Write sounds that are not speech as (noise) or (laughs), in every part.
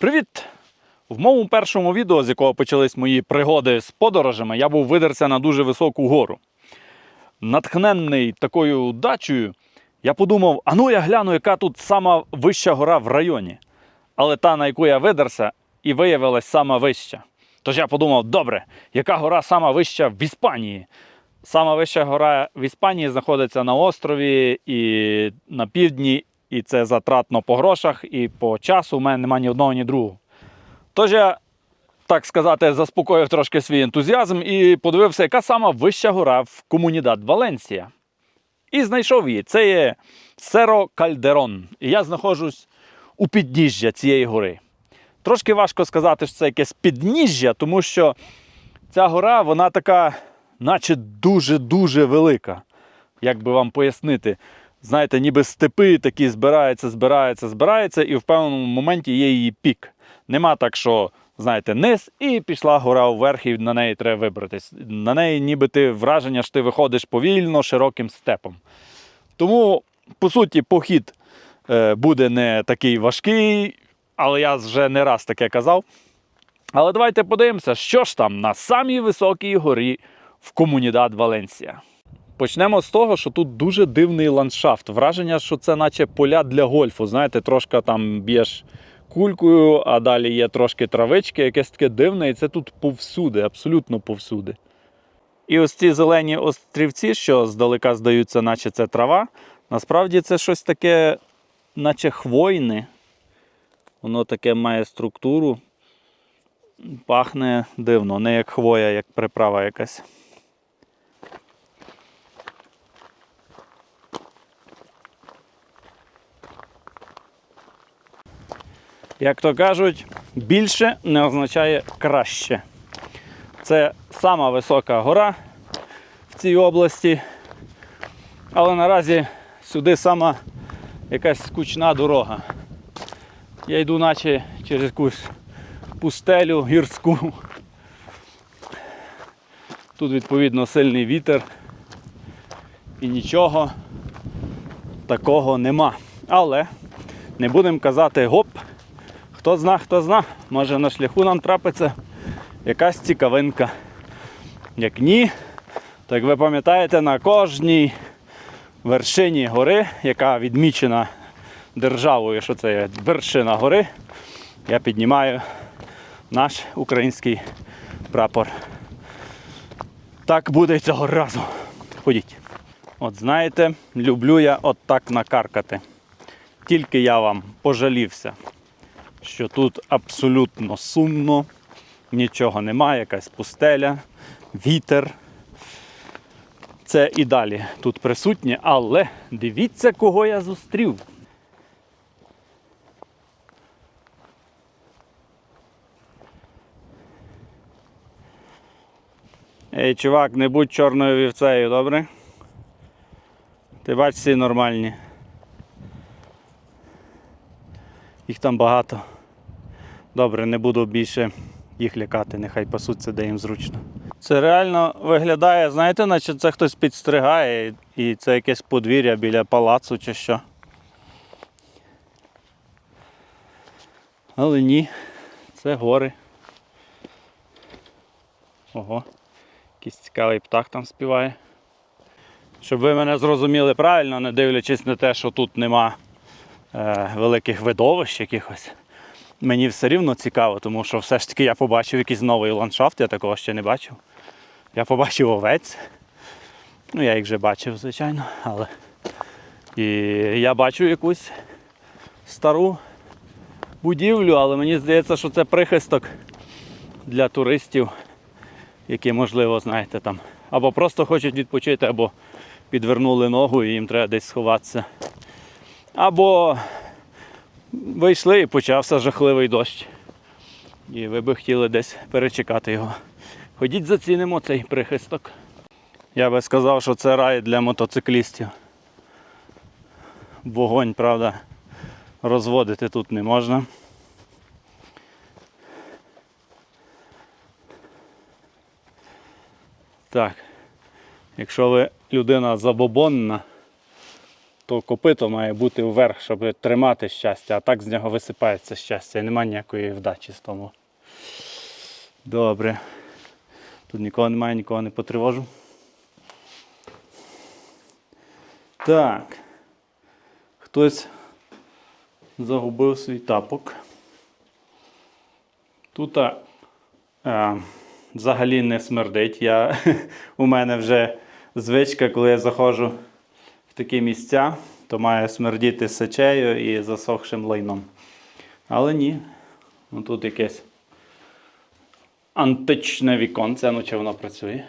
Привіт! В моєму першому відео, з якого почались мої пригоди з подорожами, я був видерся на дуже високу гору. Натхненний такою дачею, я подумав: а ну я гляну, яка тут сама вища гора в районі. Але та, на яку я видерся, і виявилась сама вища. Тож я подумав, добре, яка гора сама вища в Іспанії? Сама вища гора в Іспанії знаходиться на острові і на півдні, і це затратно по грошах і по часу. У мене немає ні одного, ні другого. Тож я, так сказати, заспокоїв трошки свій ентузіазм і подивився, яка сама вища гора в комунідад Валенсія. І знайшов її. Це є Серо Кальдерон. І я знаходжусь у підніжжя цієї гори. Трошки важко сказати, що це якесь підніжжя, тому що ця гора, вона така, наче дуже-дуже велика. Як би вам пояснити, знаєте, ніби степи такі збираються, збираються, збираються, і в певному моменті є її пік. Нема так, що, знаєте, низ, і пішла гора вверх, і на неї треба вибратись. На неї ніби ти враження, що ти виходиш повільно, широким степом. Тому, по суті, похід е, буде не такий важкий, але я вже не раз таке казав. Але давайте подивимося, що ж там на самій високій горі в комунідад Валенсія. Почнемо з того, що тут дуже дивний ландшафт. Враження, що це наче поля для гольфу. Знаєте, трошки там б'єш кулькою, а далі є трошки травички, якесь таке дивне, і це тут повсюди, абсолютно повсюди. І ось ці зелені острівці, що здалека здаються, наче це трава, насправді це щось таке, наче хвойне. Воно таке має структуру. Пахне дивно, не як хвоя, як приправа якась. Як то кажуть, більше не означає краще. Це сама висока гора в цій області. Але наразі сюди сама якась скучна дорога. Я йду наче через якусь пустелю гірську. Тут відповідно сильний вітер і нічого такого нема. Але не будемо казати гоп. Хто зна, хто зна, може на шляху нам трапиться якась цікавинка. Як ні, то як ви пам'ятаєте, на кожній вершині гори, яка відмічена державою, що це є вершина гори, я піднімаю наш український прапор. Так буде цього разу. Ходіть. От знаєте, люблю я от так накаркати. Тільки я вам пожалівся, що тут абсолютно сумно, нічого немає, якась пустеля, вітер. Це і далі тут присутнє, але дивіться, кого я зустрів. Ей, чувак, не будь чорною вівцею, добре? Ти бач, всі нормальні. Їх там багато. Добре, не буду більше їх лякати, нехай пасуться, де їм зручно. Це реально виглядає, знаєте, наче це хтось підстригає і це якесь подвір'я біля палацу чи що. Але ні, це гори. Ого, якийсь цікавий птах там співає. Щоб ви мене зрозуміли правильно, не дивлячись на те, що тут нема е, великих видовищ якихось. Мені все рівно цікаво, тому що все ж таки я побачив якийсь новий ландшафт, я такого ще не бачив. Я побачив овець. Ну, я їх вже бачив, звичайно, але. І я бачу якусь стару будівлю, але мені здається, що це прихисток для туристів, які, можливо, знаєте, там або просто хочуть відпочити, або підвернули ногу і їм треба десь сховатися. Або вийшли і почався жахливий дощ. І ви би хотіли десь перечекати його. Ходіть зацінимо цей прихисток. Я би сказав, що це рай для мотоциклістів. Вогонь, правда, розводити тут не можна. Так, якщо ви людина забобонна, то копито має бути вверх, щоб тримати щастя, а так з нього висипається щастя і немає ніякої вдачі з тому. Добре. Тут нікого немає, нікого не потривожу. Так. Хтось загубив свій тапок. Тут е, взагалі не смердить. Я, (laughs) у мене вже звичка, коли я заходжу такі місця, то має смердіти сечею і засохшим лайном. Але ні. Ну, тут якесь античне віконце, ну чи воно працює.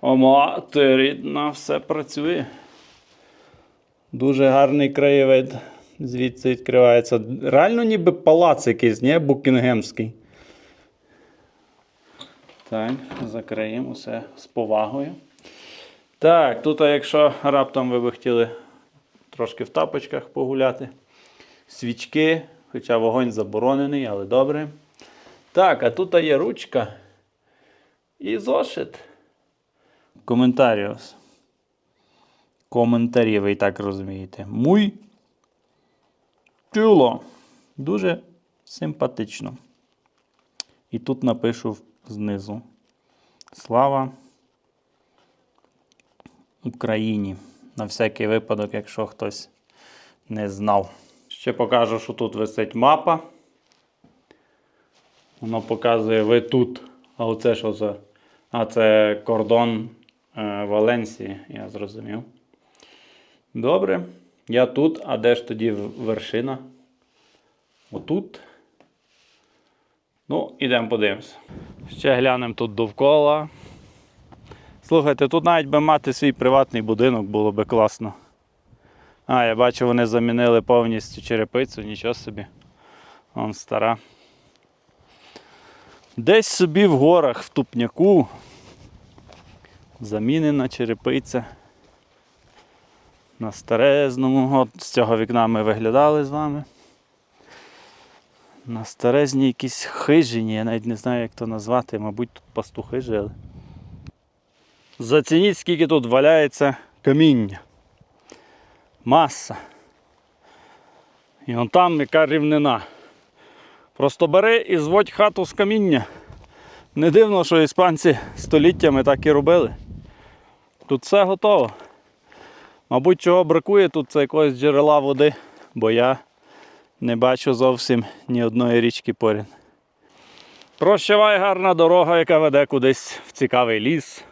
О, мати рідна, все працює. Дуже гарний краєвид. Звідси відкривається. Реально ніби палац якийсь, ні? Букінгемський. Так, закриємо все з повагою. Так, тут, а якщо раптом ви би хотіли трошки в тапочках погуляти. Свічки, хоча вогонь заборонений, але добре. Так, а тут є ручка і зошит. Коментаріус. Коментарі, ви і так розумієте. Муй чуло. Дуже симпатично. І тут напишу знизу. Слава Україні. На всякий випадок, якщо хтось не знав. Ще покажу, що тут висить мапа. Воно показує ви тут. А оце що за. А це кордон е, Валенсії, я зрозумів. Добре. Я тут, а де ж тоді вершина? Отут. Ну, ідемо подивимось. Ще глянемо тут довкола. Слухайте, тут навіть би мати свій приватний будинок було би класно. А, я бачу, вони замінили повністю черепицю, нічого собі. Вон стара. Десь собі в горах, в тупняку. Замінена черепиця. На старезному. От з цього вікна ми виглядали з вами. На старезній якісь хижині, я навіть не знаю, як то назвати, мабуть, тут пастухи жили. Зацініть, скільки тут валяється каміння. Маса. І вон там яка рівнина. Просто бери і зводь хату з каміння. Не дивно, що іспанці століттями так і робили. Тут все готово. Мабуть, чого бракує тут це якогось джерела води, бо я не бачу зовсім ні одної річки поряд. Прощавай гарна дорога, яка веде кудись в цікавий ліс.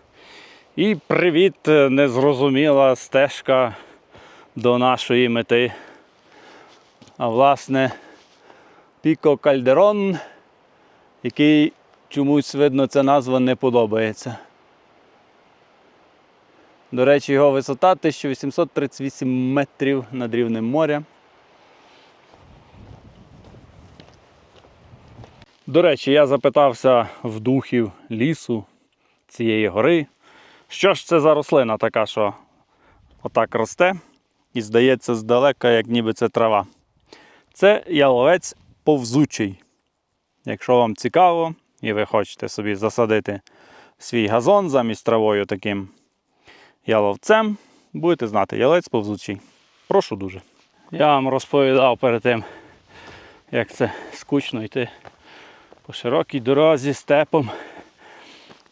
І привіт, е, незрозуміла стежка до нашої мети. А власне, Піко Кальдерон, який чомусь видно ця назва не подобається. До речі, його висота 1838 метрів над рівнем моря. До речі, я запитався в духів лісу цієї гори. Що ж це за рослина така, що отак росте і здається здалека, як ніби це трава. Це яловець повзучий. Якщо вам цікаво і ви хочете собі засадити свій газон замість травою таким яловцем, будете знати, ялець повзучий. Прошу дуже. Я вам розповідав перед тим, як це скучно йти по широкій дорозі степом.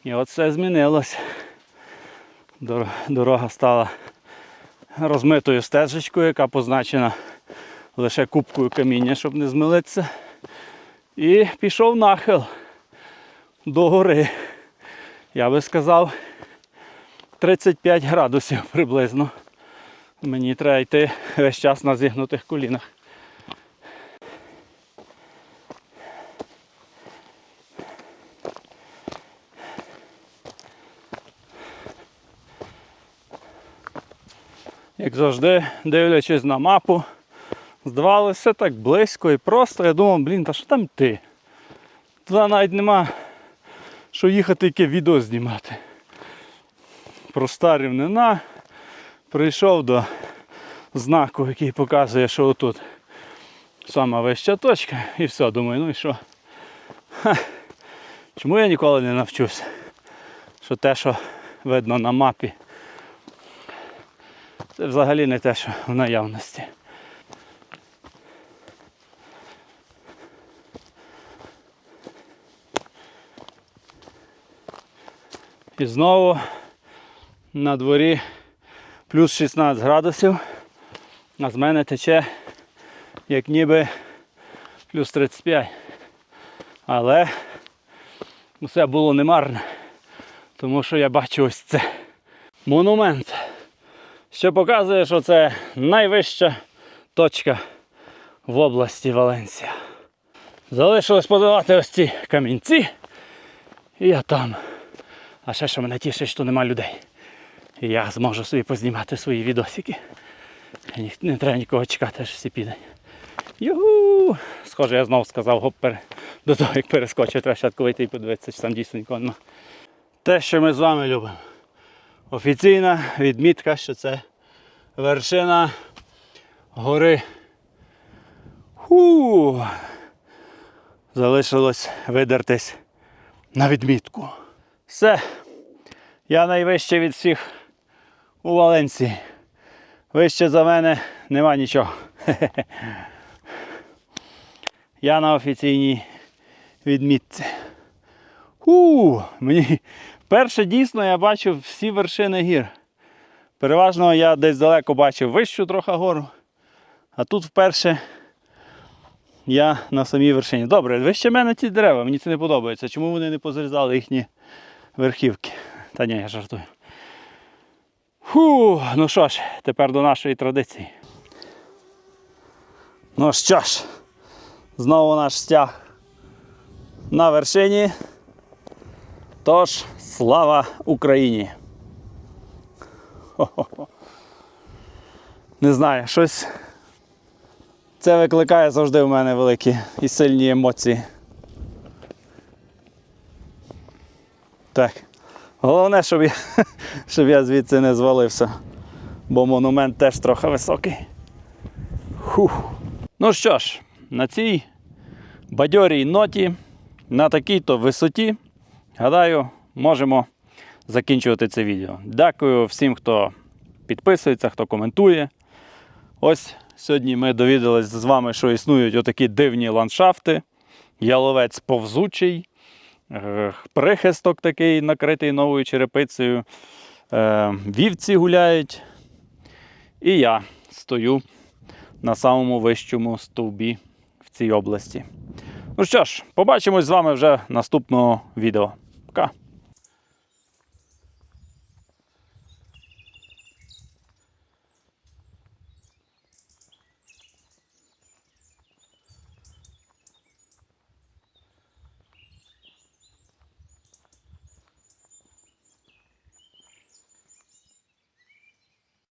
І от все змінилось. Дор- Дорога стала розмитою стежечкою, яка позначена лише кубкою каміння, щоб не змилитися. І пішов нахил до гори. Я би сказав 35 градусів приблизно. Мені треба йти весь час на зігнутих колінах. Як завжди, дивлячись на мапу, здавалося так близько і просто. Я думав, блін, та що там йти? Туди навіть нема що їхати, яке відео знімати. Проста рівнина. Прийшов до знаку, який показує, що отут сама вища точка. І все, думаю, ну і що? Ха. Чому я ніколи не навчуся? Що те, що видно на мапі, Це взагалі не те, що в наявності. І знову на дворі плюс 16 градусів, а з мене тече як ніби плюс 35. Але все було немарне, тому що я бачу ось це монумент, що показує, що це найвища точка в області Валенсія. Залишилось подолати ось ці камінці, і я там. А ще що мене тішить, що нема людей. І я зможу собі познімати свої відосики. І Не треба нікого чекати, аж всі підуть. Югу! Схоже, я знову сказав, гоп, до того, як перескочив, треба спочатку вийти і подивитися, чи там дійсно нікого нема. Те, що ми з вами любимо. Офіційна відмітка, що це вершина гори. Ху! Залишилось видертись на відмітку. Все. Я найвище від всіх у Валенції. Вище за мене нема нічого. (laughs) Я на офіційній відмітці. У, мені перше дійсно я бачив всі вершини гір. Переважно я десь далеко бачив вищу трохи гору. А тут вперше я на самій вершині. Добре, вище мене ті дерева, мені це не подобається. Чому вони не позрізали їхні верхівки? Та ні, я жартую. Фу, ну що ж, тепер до нашої традиції. Ну що ж, знову наш стяг на вершині. Тож, слава Україні! (laughs) Не знаю, щось це викликає завжди в мене великі і сильні емоції. Так. Головне, щоб я, (laughs) щоб я звідси не звалився, бо монумент теж трохи високий. Фух. Ну що ж, на цій бадьорій ноті, на такій-то висоті, гадаю, можемо закінчувати це відео. Дякую всім, хто підписується, хто коментує. Ось сьогодні ми довідалися з вами, що існують отакі дивні ландшафти. Яловець повзучий, е, прихисток такий накритий новою черепицею. е, Вівці гуляють. І я стою на самому вищому стовбі в цій області. Ну що ж, побачимось з вами вже наступного відео.